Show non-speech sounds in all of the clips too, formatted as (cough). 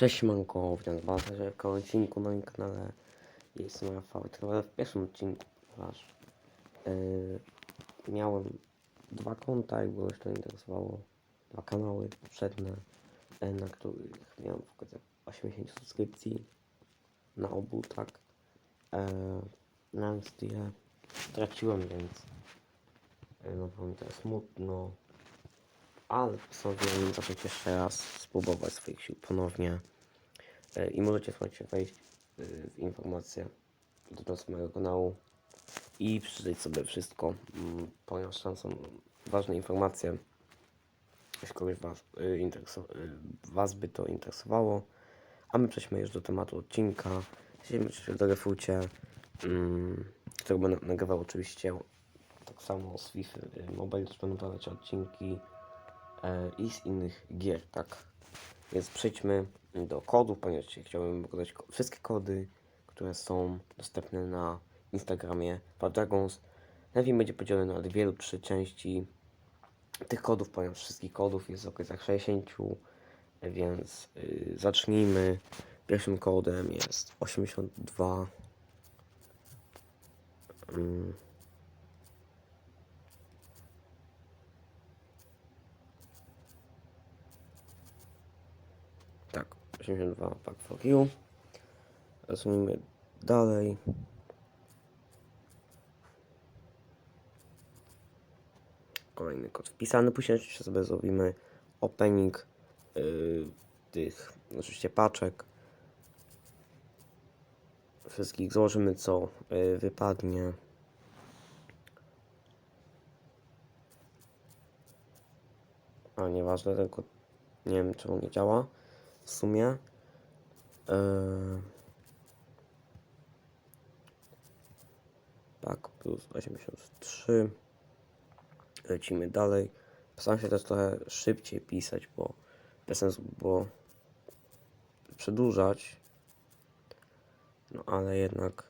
Cześć Manko, witam was w kolejnym odcinku na moim kanale. Jestem Rafał, tylko w pierwszym odcinku, ponieważ yy, miałem dwa konta, jak było jeszcze nie interesowało, dwa kanały poprzednie, yy, na których miałem w okolicach 80 subskrypcji na obu, tak. Yy, więc je straciłem, więc yy, no mi teraz smutno. Ale postanowiłem zacząć jeszcze raz spróbować swoich sił ponownie. E, I możecie słuchajcie wejść e, w informacje dotyczące mojego kanału i przeczytać sobie wszystko, mm, ponieważ tam są ważne informacje. Jeśli kogoś was, e, was by to interesowało. A my przejdźmy już do tematu odcinka. Siedzimy się w telefucie, mm, którego będę nagrywał oczywiście tak samo z FIFA Mobile, też będą odcinki i z innych gier, tak. Więc przejdźmy do kodów, ponieważ chciałbym pokazać wszystkie kody, które są dostępne na Instagramie Dragons. Ten film będzie podzielony na dwie lub trzy części tych kodów, ponieważ wszystkich kodów jest w okolicach 60, więc y, zacznijmy. Pierwszym kodem jest 82. Mm. Tak, 82 Pack for You. Rozumiem dalej. Kolejny kod wpisany. Później jeszcze sobie zrobimy opening yy, tych oczywiście paczek. Wszystkich złożymy co yy, wypadnie. A nieważne, ten kod nie wiem czemu nie działa w sumie. Eee, tak, plus 83. Lecimy dalej. Postaram się też trochę szybciej pisać, bo bez sensu było przedłużać. No ale jednak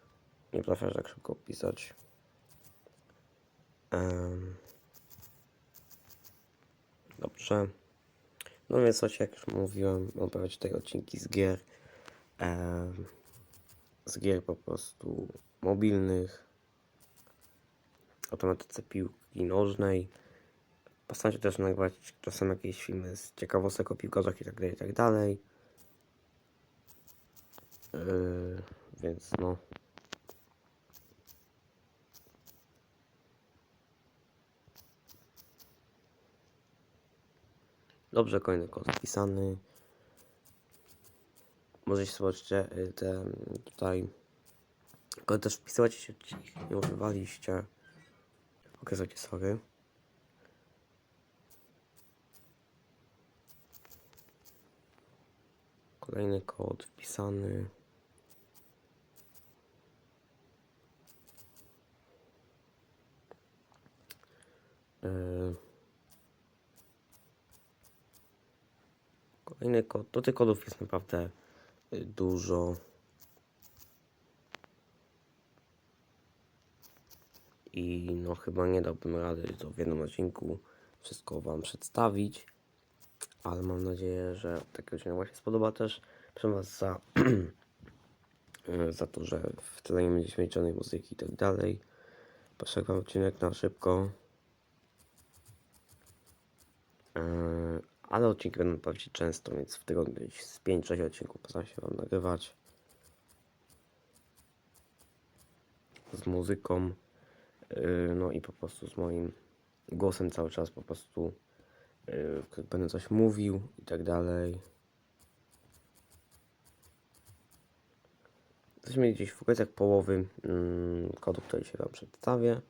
nie potrafię tak szybko pisać. Em, dobrze. No więc słuchajcie, jak już mówiłem, mam pojawiać tutaj odcinki z gier. em, z gier po prostu mobilnych. Automatyce piłki nożnej. Postaram też nagrywać czasem jakieś filmy z ciekawostek o piłkarzach i tak dalej, i tak dalej. Yy, więc no. Dobrze, kolejny kod wpisany. Możecie zobaczycie y, te tutaj. Tylko też wpisywać ich nie używaliście. Ok, słuchajcie, sorry. Kolejny kod wpisany. Kolejny kod. Do tych kodów jest naprawdę y, dużo. I no chyba nie dałbym rady to w jednym odcinku wszystko Wam przedstawić. Ale mam nadzieję, że taki odcinek się spodoba też. Proszę Was za, (clears throat) za to, że w tyle nie będzie mieć żadnej muzyki i tak dalej. Proszę Wam odcinek na szybko. Yy, ale odcinki będą naprawdę często, więc w tygodniu z 5-6 odcinków postaram się Wam nagrywać. Z muzyką. Yy, no i po prostu z moim głosem cały czas po prostu yy, będę coś mówił i tak dalej. Jesteśmy gdzieś w okolicach połowy mm, kodu, który się Wam przedstawię.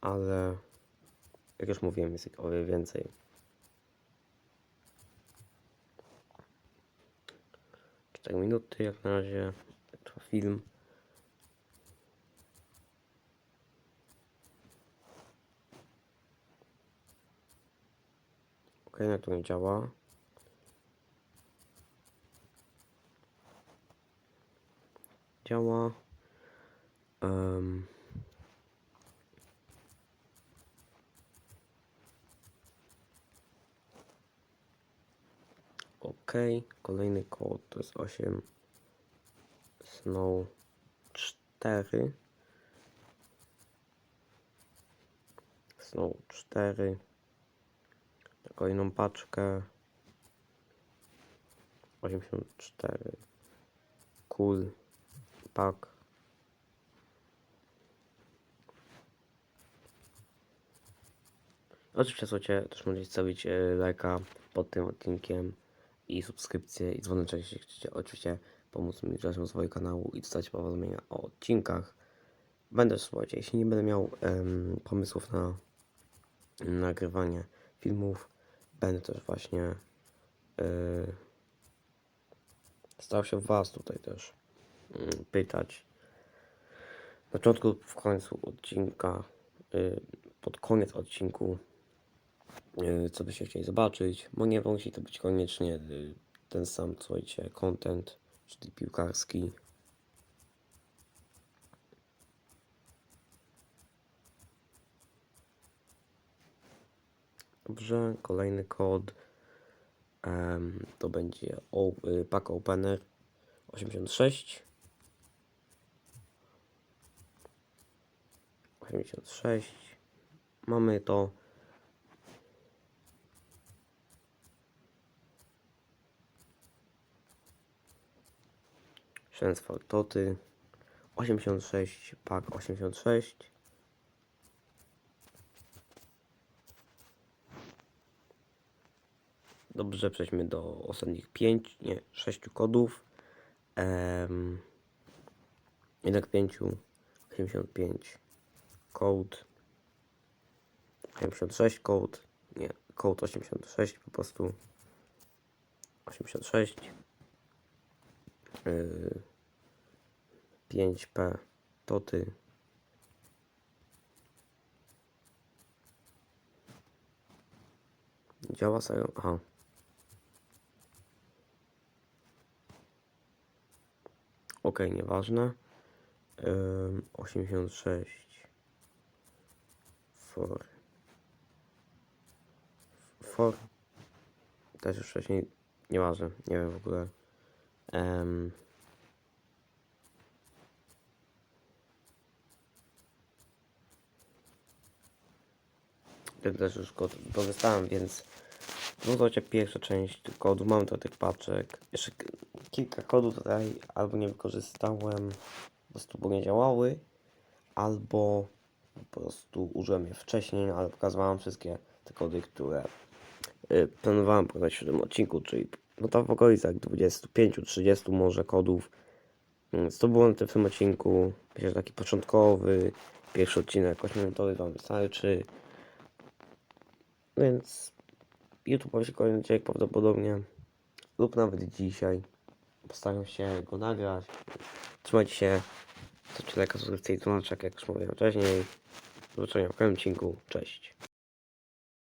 Ale jak już mówiłem, jest o wiele więcej. Cztery minuty jak na razie trwa film. Ok, jak to nie działa. Działa. Em, Ok, kolejny kod to jest 8 Snow 4 Snow 4 Kolejną paczkę. 84 Cool. Pack Oczywiście słuchajcie, też możecie stawić e, lajka pod tym odcinkiem i subskrypcję i dzwoneczek, jeśli chcecie oczywiście pomóc mi w dalszym rozwoju kanału i dostać powiadomienia o odcinkach. Będę, słuchajcie, jeśli nie będę miał pomysłów na nagrywanie filmów, będę też właśnie e, starał się Was tutaj też mm, pytać. Na początku, w końcu odcinka, y, pod koniec odcinku, co byście chcieli zobaczyć, bo nie musi to być koniecznie y, ten sam, słuchajcie, content, czyli piłkarski. Dobrze, kolejny kod em, to będzie y, pack opener 86 86 mamy to Szensford Toty 86 pak 86 Dobrze, przejdźmy do ostatnich 5, nie, 6 kodów. Um, jednak 5, 85 code 86 code, nie, code 86 po prostu 86 yy, 5p toty działa sobie, aha. Ok, nieważne. Ym, 86 for. For. Też już wcześniej. Nieważne, nie wiem w ogóle um, też już kod wykorzystałem, więc Zobaczcie pierwsza część kodu, mam do tych paczek. Jeszcze kilka kodów tutaj albo nie wykorzystałem, po prostu bo nie działały, albo po prostu użyłem je wcześniej, ale pokazywałem wszystkie te kody, które y, planowałem pokazać w tym odcinku, czyli no to w okolicach 25-30 może kodów. Więc to było na tym odcinku. Myślę, że taki początkowy, pierwszy odcinek 8-minutowy Wam wystarczy. Więc YouTube powie się kolejny odcinek prawdopodobnie lub nawet dzisiaj. Postaram się go nagrać. Trzymajcie się. Zostawcie lajka, subskrypcję i jak już mówiłem wcześniej. Do zobaczenia w kolejnym odcinku. Cześć.